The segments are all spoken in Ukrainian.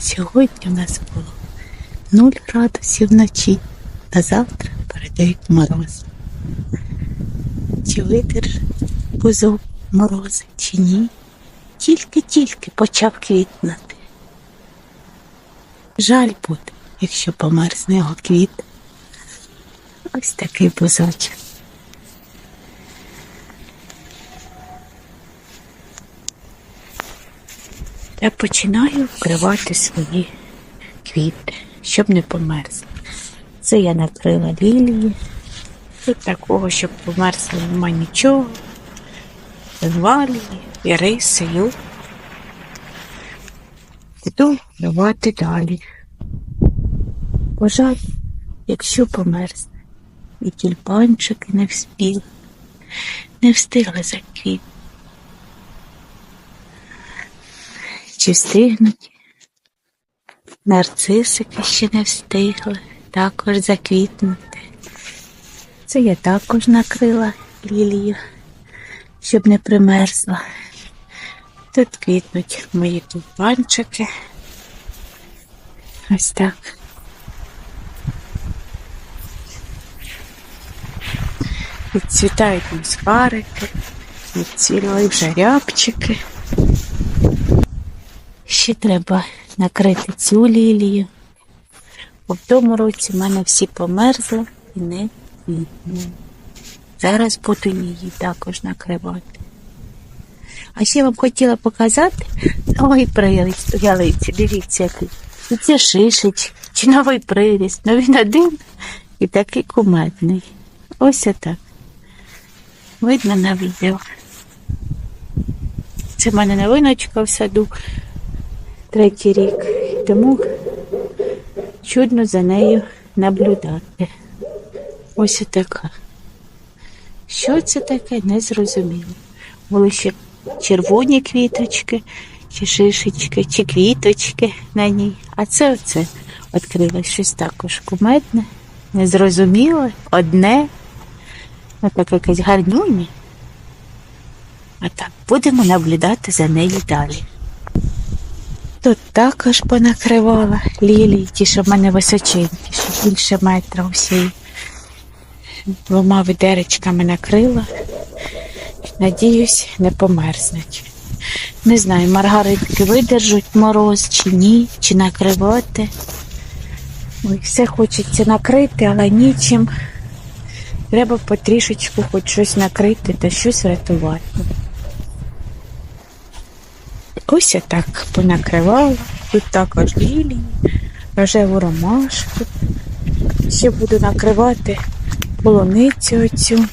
Сьогодні в нас було 0 градусів вночі, а завтра передають мороз. Чи видержить бузок морози, чи ні? Тільки-тільки почав квітнути. Жаль буде, якщо померзне його квіт. Ось такий бузочок. Я починаю вкривати свої квіти, щоб не померзли. Це я накрила лілії. Тут такого, щоб померзли, нема нічого. Валії, іриси, ю. Іду вкривати далі. Пожалуй, якщо померзне, і тюльпанчики не вспіли, не встигли заквіти. Чи встигнуть? Нарцисики ще не встигли також заквітнути. Це я також накрила лілію, щоб не примерзла. Тут квітнуть мої тюльпанчики. Ось так. Відцвітають мускарики, відцвіли вже рябчики. Ще треба накрити цю лілію. Бо в тому році в мене всі померзли і не квітнули. Зараз буду її також накривати. А ще вам хотіла показати новий приріст ялиці. Дивіться, який. І це шишич, чи новий приріст. Ну він один і такий кумедний. Ось отак. Видно на відео. Це в мене новиночка в саду третій рік, тому чудно за нею наблюдати. Ось така. Що це таке, не зрозуміло. Були ще червоні квіточки, чи шишечки, чи квіточки на ній. А це оце відкрилось щось також кумедне, незрозуміле, одне, ну так якесь гарнюні. А так, будемо наблюдати за нею далі. Тут також понакривала лілії, ті, що в мене височенькі, що більше метра усі. Двома відеречками накрила. Надіюсь, не померзнуть. Не знаю, маргаритки видержуть мороз чи ні, чи накривати. Ой, все хочеться накрити, але нічим. Треба потрішечку хоч щось накрити та щось врятувати. Ось я так понакривала. Тут також лілії, рожеву ромашку. Ще буду накривати полуницю оцю.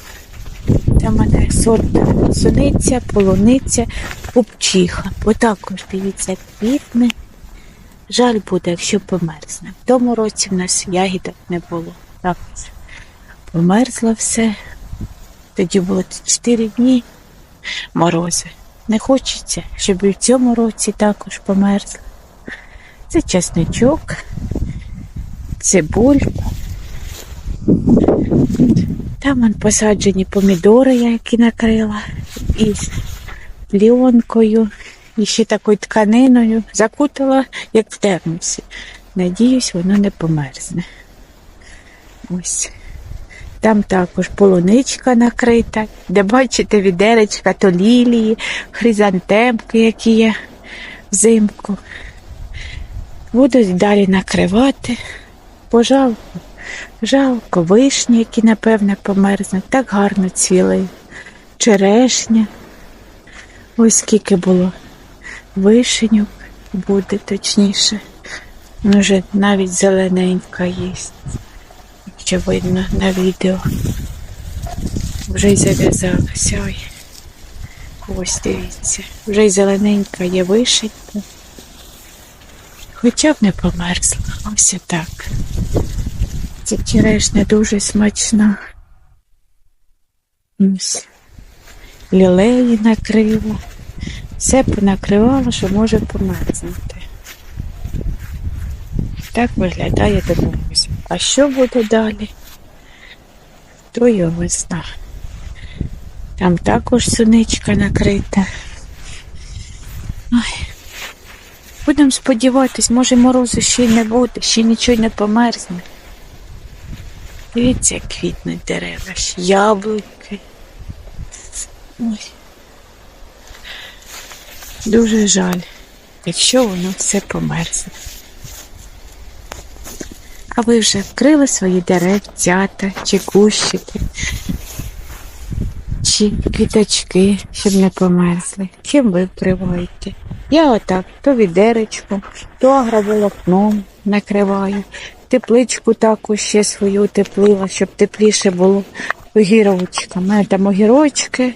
Там в мене сорт суниця, полуниця, пупчиха. Також, дивіться, квітне. Жаль буде, якщо померзне. В тому році в нас ягідок не було. Так, померзло все. Тоді було 4 дні морози. Не хочеться, щоб і в цьому році також померзли. Це чесничок, цибульку. Там вон посаджені помідори, я які накрила, із пліонкою, і ще такою тканиною. Закутала, як в термосі. Надіюсь, воно не померзне. Ось. Там також полуничка накрита, де бачите відеречка, то лілії, хризантемки, які є взимку. Буду далі накривати. Пожалко, жалко, вишні, які, напевне, померзнуть. Так гарно цвіли. Черешня. Ось скільки було вишеньок, буде точніше. Вже навіть зелененька є що видно на відео. Вже й зав'язалася. Ой. Ось дивіться. Вже й зелененька є вишенька. Хоча б не померзла. Ось так. Ця черешня дуже смачна. Ось. Лілеї накрила. Все понакривала, що може померзнути. Так виглядає домовись. А що буде далі? То його зна. Там також суничка накрита. Ой. Будемо сподіватись, може морозу ще й не буде, ще нічого не померзне. Дивіться, як квітнуть дерева, яблуки. Ой. Дуже жаль, якщо воно все померзне. А ви вже вкрили свої деревцята чи кущики, чи квіточки, щоб не померзли. Чим ви вкриваєте? Я отак, то відеречком, то агроволокном накриваю. Тепличку також ще свою утеплила, щоб тепліше було огірочка. У мене там огірочки,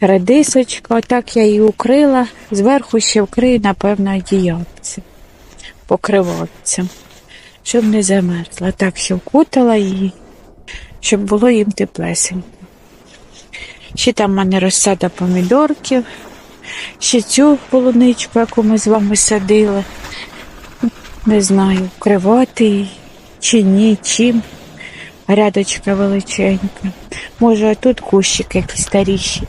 редисочка, отак я її укрила. Зверху ще вкрию, напевно, одіяльцем, покривальцем, щоб не замерзла. Так ще вкутала її, щоб було їм теплесенько. Ще там в мене розсада помідорків, ще цю полуничку, яку ми з вами садили. Не знаю, вкривати її чи ні, чим. Грядочка величенька. Може, тут кущики якісь старіші,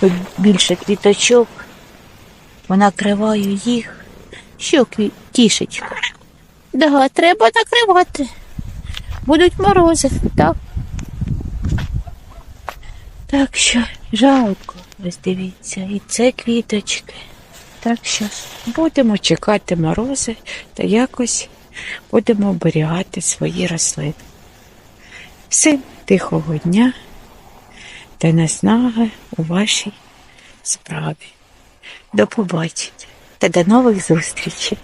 тут більше квіточок. Накриваю їх. Що кві... Да, треба накривати. Будуть морози, так. Так що жалко, ось дивіться, і це квіточки. Так що будемо чекати морози та якось будемо оберігати свої рослини. Всім тихого дня та наснаги у вашій справі. До побачення та до нових зустрічей!